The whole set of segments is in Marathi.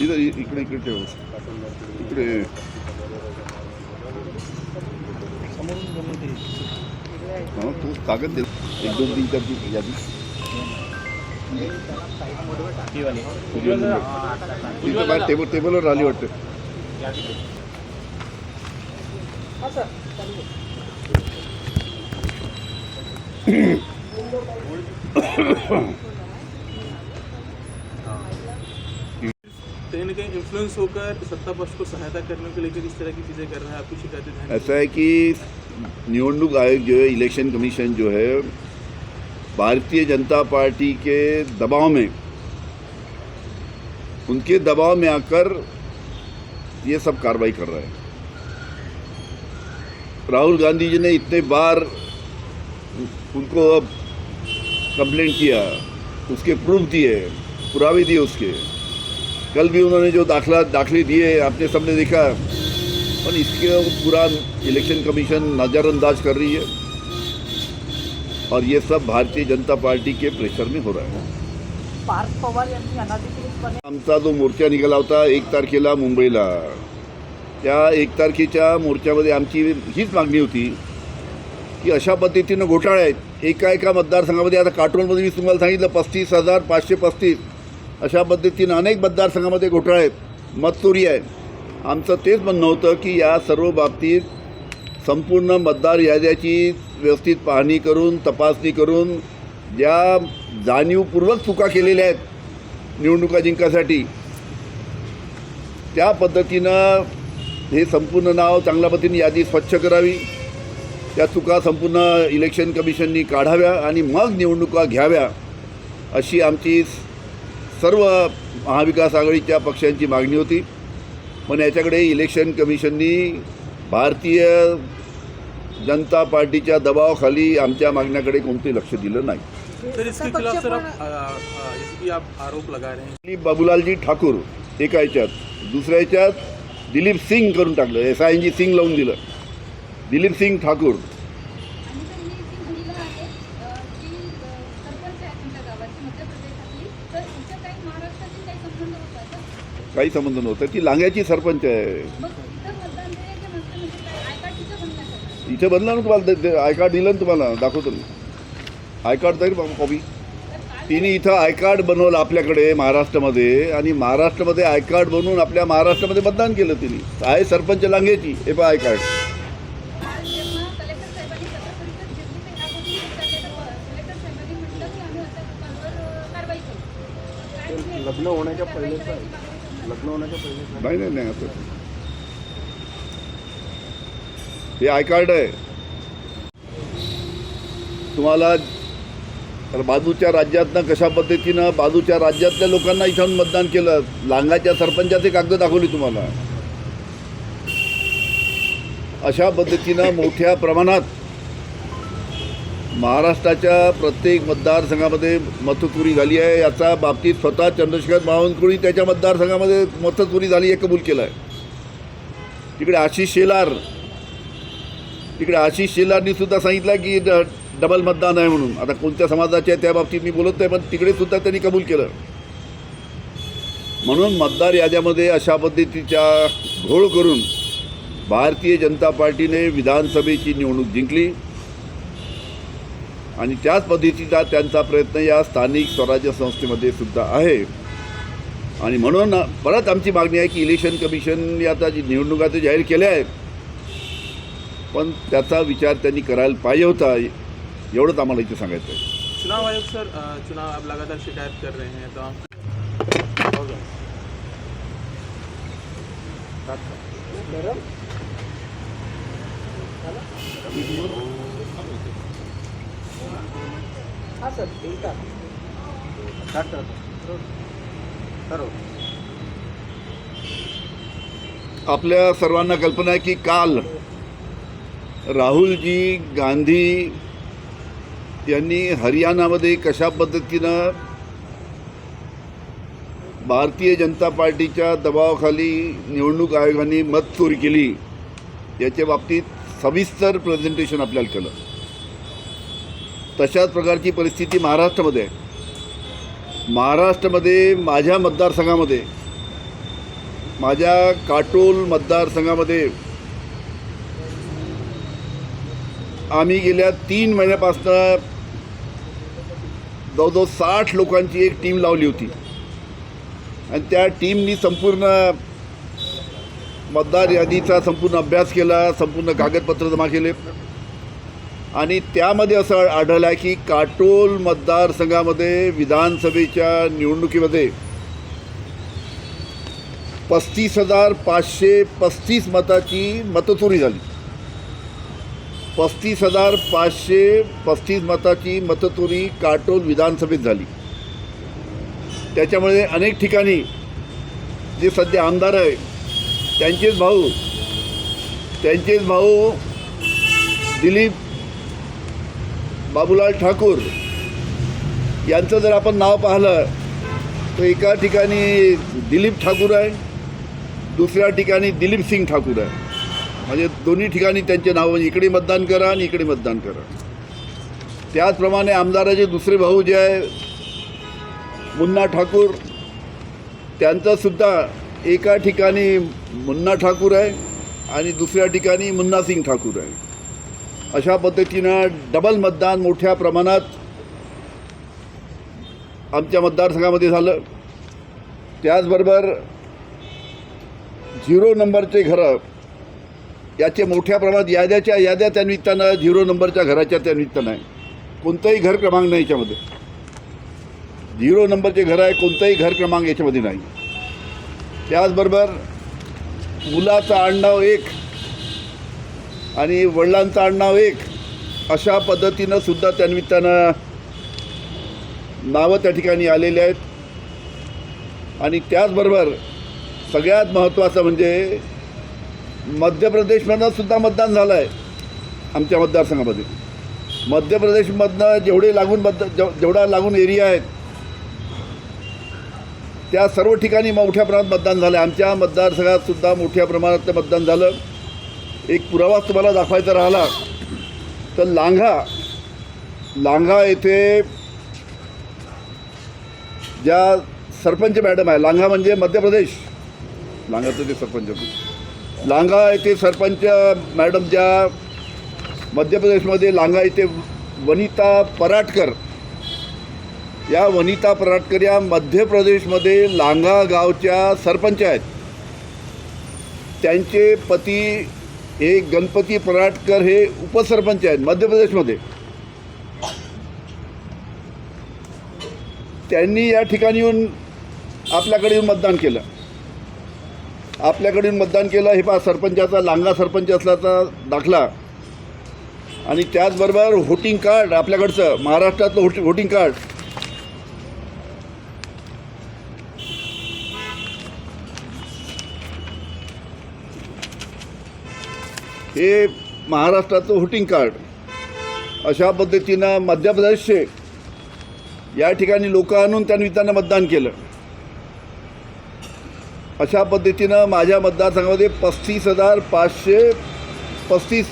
इथं इकडे इकडे ठेव. इकडे. हा, तू कागद दे. एक दोन तीन चार यादी तिथं टेबल टेबलवर आली वाटतं. होकर सत्ता पक्ष को सहायता करने तरह की चीज़ें कर रहा है, आपकी ऐसा है कि निवडणूक आयोग जो है इलेक्शन कमीशन जो है, भारतीय जनता पार्टी के दबाव में, उनके दबाव में आकर ये सब कार्रवाई कर रहा है। राहुल गांधी जी ने इतने बार उनको अब कंप्लेंट किया उसके प्रूफ दिए पुरावे दिए उसके। कल भी उन्होंने जो दाखला दाखले दिए आपने सबने देखा। पण इसके पूरा इलेक्शन कमीशन नज़रअंदाज कर रही है। और ये सब भारतीय जनता पार्टी के प्रेशर में हो रहा है। पार्थ पवार यांनी अनाधिकृतपणे आमचा जो मोर्चा निघाला होता एक तारखेला मुंबईला। त्या एक तारखेच्या मोर्चामध्ये आमची हीच मागणी होती की अशा पद्धतीनं घोटाळे आहेत. एका एका मतदारसंघामध्ये आता काटोलमध्ये मी तुम्हाला सांगितलं पस्तीस हजार पाचशे पस्तीस. अशा पद्धतीनं अनेक मतदारसंघामध्ये घोटाळे आहेत. मतचोरी आहे. आमचं तेच म्हणणं होतं की या सर्व बाबतीत संपूर्ण मतदार याद्याची व्यवस्थित पाहणी करून तपासणी करून ज्या जाणीवपूर्वक चुका केलेल्या आहेत निवडणुका जिंकासाठी त्या पद्धतीनं हे संपूर्ण नाव चांगल्या पद्धतीने यादी स्वच्छ करावी. त्या चुका संपूर्ण इलेक्शन कमिशननी काढाव्या आणि मग निवडणुका घ्याव्या अशी आमची सर्व महाविकास आघाडीच्या पक्षांची मागणी होती. पण याच्याकडे इलेक्शन कमिशननी भारतीय जनता पार्टीच्या दबावाखाली आमच्या मागण्याकडे कोणते लक्ष दिलं नाही. हैं। बाबूलालजी ठाकूर एका ह्याच्यात दुसऱ्या ह्याच्यात दिलीप सिंग करून टाकलं S I N G Singh लावून दिलं. दिलीप सिंग ठाकूर. ही काही संबंध नव्हता. ती लांग्याची सरपंच आहे. इथं म्हणजे इथे बनला ना तुम्हाला? आय कार्ड दिलं ना तुम्हाला? दाखवतो मी. आय कार्ड जाईल कॉपी तिने इथं आय कार्ड बनवलं आपल्याकडे महाराष्ट्रामध्ये आणि महाराष्ट्रामध्ये आय कार्ड बनवून आपल्या महाराष्ट्रामध्ये मतदान केलं तिने. आहे सरपंच लांग्याची हे पहा आय कार्ड आज जेव्हा कलेक्टर साहेबांनी पत्र परिषद घेतली तर ह्या गोष्टी विचारल्या तर कलेक्टर साहेबांनी म्हटलं की आम्ही आता दुकानवर अ, कारवाई करू काय तुम्ही लग्न होण्याच्या पहिलेच लग्न होण्याच्या पहिले नाही नाही नाही असं. हे आय कार्ड आहे. तुम्हाला बाजूच्या राज्यातनं कशा पद्धतीनं बाजूच्या राज्यातल्या लोकांना इथून मतदान केलं लांगाच्या सरपंचाचे कागद दाखवली तुम्हाला. अशा पद्धतीनं मोठ्या प्रमाणात महाराष्ट्राच्या प्रत्येक मतदारसंघामध्ये मतचोरी झाली आहे. याचा बाबतीत स्वतः चंद्रशेखर बावनकुळी त्याच्या मतदारसंघामध्ये मतचोरी झाली हे कबूल केलं आहे. तिकडे आशिष शेलार तिकडे आशिष शेलारनी सुद्धा सांगितलं की ड- डबल मतदान आहे म्हणून. आता कोणत्या समाजाचे आहे त्या बाबतीत मी बोलत नाही पण तिकडे सुद्धा त्यांनी कबूल केलं. म्हणून मतदार याद्यामध्ये अशा पद्धतीच्या घोळ करून भारतीय जनता पार्टीने विधानसभेची निवडणूक जिंकली. आणि त्याच पद्धतीचा त्यांचा प्रयत्न या स्थानिक स्वराज्य संस्थेमध्ये सुद्धा आहे. आणि म्हणून परत आमची मागणी आहे की इलेक्शन कमिशनने आता जी निवडणुका ते जाहीर केल्या आहेत पण त्याचा विचार त्यांनी करायला पाहिजे होता एवढंच आम्हाला इथे सांगायचं आहे. चुनाव आयोग सर चुनाव आप लगातार शिकायत कर रहे हैं तो आप आपल्या सर्वांना कल्पना आहे की काल राहुलजी गांधी यांनी हरियाणामध्ये कशा पद्धतीनं भारतीय जनता पार्टीच्या दबावाखाली निवडणूक आयोगाने मत चोरी केली याच्या बाबतीत सविस्तर प्रेझेंटेशन आपल्याला केलं. तशाच प्रकारची परिस्थिती महाराष्ट्रामध्ये आहे. महाराष्ट्रामध्ये माझ्या मतदारसंघामध्ये माझ्या काटोल मतदारसंघामध्ये आम्ही गेल्या तीन महिन्यापासून जवळजवळ साठ लोकांची एक टीम लावली होती. आणि त्या टीमनी संपूर्ण मतदार यादीचा संपूर्ण अभ्यास केला संपूर्ण कागदपत्र जमा केले. आणि त्यामध्ये असं आढळलं आहे की काटोल मतदारसंघामध्ये विधानसभेच्या निवडणुकीमध्ये पस्तीस हजार पाचशे पस्तीस मताची मतचोरी झाली. पस्तीस हजार पाचशे पस्तीस मताची मतचोरी काटोल विधानसभेत झाली. त्याच्यामुळे अनेक ठिकाणी जे सध्या आमदार आहे त्यांचेच भाऊ त्यांचेच भाऊ दिलीप बाबूलाल ठाकूर यांचं जर आपण नाव पाहिलं तर एका ठिकाणी दिलीप ठाकूर आहे दुसऱ्या ठिकाणी दिलीप सिंग ठाकूर आहे. म्हणजे दोन्ही ठिकाणी त्यांचे नाव म्हणजे इकडे मतदान करा आणि इकडे मतदान करा. त्याचप्रमाणे आमदाराचे दुसरे भाऊ जे आहे मुन्ना ठाकूर त्यांचंसुद्धा एका ठिकाणी मुन्ना ठाकूर आहे आणि दुसऱ्या ठिकाणी मुन्ना सिंग ठाकूर आहे. अशा पद्धतीनं डबल मतदान मोठ्या प्रमाणात आमच्या मतदारसंघामध्ये झालं. त्याचबरोबर झिरो नंबरचे घरं याचे मोठ्या प्रमाणात याद्याच्या याद्या त्या निमित्तानं झिरो नंबरच्या घराच्या त्या निमित्तानं आहे. कोणताही घर क्रमांक नाही याच्यामध्ये. झिरो नंबरचे घर आहे कोणताही घर क्रमांक याच्यामध्ये नाही. त्याचबरोबर मुलाचं आडनाव एक आणि वडिलांचं आडनाव एक. अशा पद्धतीनं सुद्धा त्या निमित्तानं नावं त्या ठिकाणी आलेली आहेत. आणि त्याचबरोबर सगळ्यात महत्त्वाचं म्हणजे मध्य प्रदेशमधनं सुद्धा मतदान झालं आहे आमच्या मतदारसंघामध्ये. मध्य प्रदेशमधनं जेवढे लागून मत जेव जेवढा लागून एरिया आहेत त्या सर्व ठिकाणी मोठ्या प्रमाणात मतदान झालं आहे आमच्या मतदारसंघातसुद्धा मोठ्या प्रमाणात मतदान झालं. एक पुरावा तुम्हाला दाखवायचा राहिला तर लांघा. लांघा येथे ज्या सरपंच मॅडम आहे लांघा म्हणजे मध्य प्रदेश. लांघाचं ते सरपंच. लांघा येथे सरपंच मॅडम ज्या मध्य प्रदेशमध्ये लांघा येथे वनिता पराटकर. या वनिता पराटकर या मध्य प्रदेशमध्ये लांघा गावच्या सरपंच आहेत. त्यांचे पती हे गणपती पराटकर हे उपसरपंच आहेत मध्य प्रदेशमध्ये. त्यांनी या ठिकाणी येऊन आपल्याकडे येऊन मतदान केलं. आपल्याकडे येऊन मतदान केलं हे पहा सरपंचाचा लांगा सरपंच असल्याचा दाखला. आणि त्याचबरोबर व्होटिंग कार्ड आपल्याकडचं महाराष्ट्रातलं व्होटिंग कार्ड हे महाराष्ट्राचं व्होटिंग कार्ड अशा पद्धतीनं मध्य प्रदेशचे या ठिकाणी लोक आणून त्यांनी निमित्तानं मतदान केलं. अशा पद्धतीनं माझ्या मतदारसंघामध्ये पस्तीस हजार पाचशे पस्तीस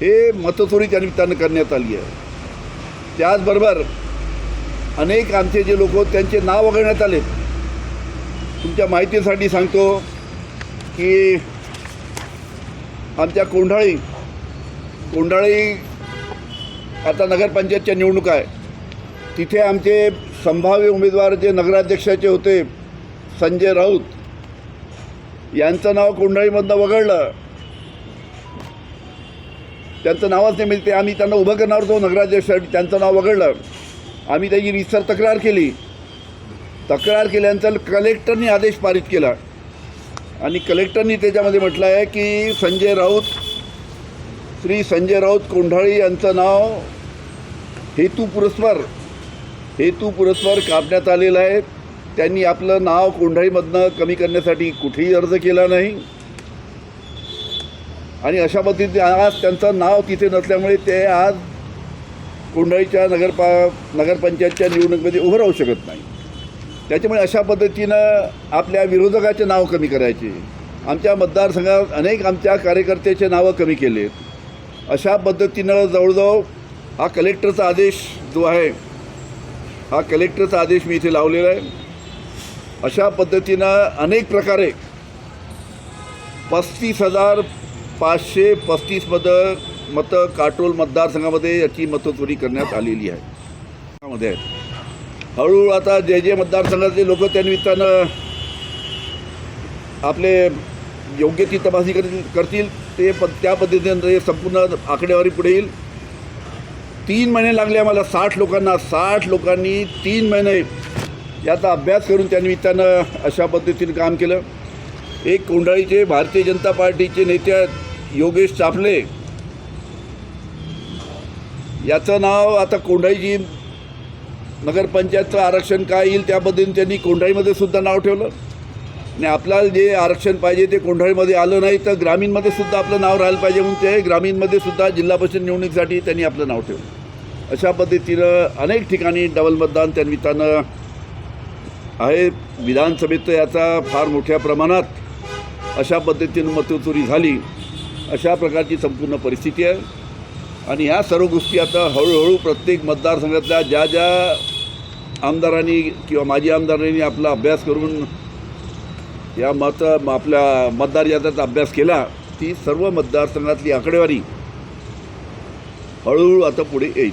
हे मतचोरी त्या निमित्तानं करण्यात आली आहे. त्याचबरोबर अनेक आमचे जे लोक त्यांचे नाव वगळण्यात आले. तुमच्या माहितीसाठी सांगतो की आमच्या कोंढाळी कोंढाळी आता नगरपंचायतच्या निवडणूक आहे. तिथे आमचे संभाव्य उमेदवार जे नगराध्यक्षाचे होते संजय राऊत यांचं नाव कोंढाळीमधनं वगळलं. त्यांचं नावच नाही मिळते. आम्ही त्यांना उभं करणार होतो नगराध्यक्षासाठी त्यांचं नाव वगळलं. आम्ही त्याची रिसर तक्रार केली. तक्रार केल्यानंतर कलेक्टरनी आदेश पारित केला. आणि कलेक्टरनी त्याच्यामध्ये म्हटलं आहे की संजय राऊत श्री संजय राऊत कोंढाळी यांचं नाव हेतू पुरस्कार हेतू पुरस्पर काढण्यात आलेलं आहे. त्यांनी आपलं नाव कोंढाळीमधनं कमी करण्यासाठी कुठेही अर्ज केला नाही. आणि अशा पद्धतीने आज त्यांचं नाव तिथे नसल्यामुळे ते आज कोंढाळीच्या नगरपा नगरपंचायतच्या निवडणुकीमध्ये उभं राहू शकत नाही. त्याच्यामुळे अशा पद्धतीनं आपल्या विरोधकाचे नाव कमी करायचे. आमच्या मतदारसंघात अनेक आमच्या कार्यकर्त्याचे नावं कमी केलेत अशा पद्धतीनं जवळजवळ हा कलेक्टरचा आदेश जो आहे हा कलेक्टरचा आदेश मी इथे लावलेला आहे. अशा पद्धतीनं अनेक प्रकारे पस्तीस हजार पाचशे पस्तीस मतं मतं काटोल मतदारसंघामध्ये याची मतचोरी करण्यात आलेली आहे त्यामध्ये आहेत. हळूहळू आता जे जे मतदारसंघातले लोक त्यानिमित्तानं आपले योग्य ती तपासणी करतील करतील ते प त्या पद्धतीनं ते संपूर्ण आकडेवारी पुढे येईल. तीन महिने लागले आम्हाला साठ लोकांना साठ लोकांनी तीन महिने याचा अभ्यास करून त्यानिमित्तानं अशा पद्धतीने काम केलं. एक कोंढाळीचे भारतीय जनता पार्टीचे नेते योगेश चाफले याचं नाव आता कोंढाळीची नगरपंचायतचं आरक्षण काय येईल त्याबद्दल त्यांनी कोंढाळीमध्ये सुद्धा नाव ठेवलं. आणि आपल्याला जे आरक्षण पाहिजे ते कोंढाळीमध्ये आलं नाही तर ग्रामीणमध्ये सुद्धा आपलं नाव राहिलं पाहिजे म्हणून ते ग्रामीणमध्ये सुद्धा जिल्हा परिषद निवडणुकीसाठी त्यांनी आपलं नाव ठेवलं. अशा पद्धतीनं अनेक ठिकाणी डबल मतदान त्या निमित्तानं आहे. विधानसभेत याचा फार मोठ्या प्रमाणात अशा पद्धतीनं मतचोरी झाली. अशा प्रकारची संपूर्ण परिस्थिती आहे. आणि ह्या सर्व गोष्टी आता हळूहळू प्रत्येक मतदारसंघातल्या ज्या ज्या आमदारांनी किंवा माजी आमदारांनी आपला अभ्यास करून या मत आपल्या मतदार याद्याचा अभ्यास केला ती सर्व मतदारसंघातली आकडेवारी हळूहळू आता पुढे येईल.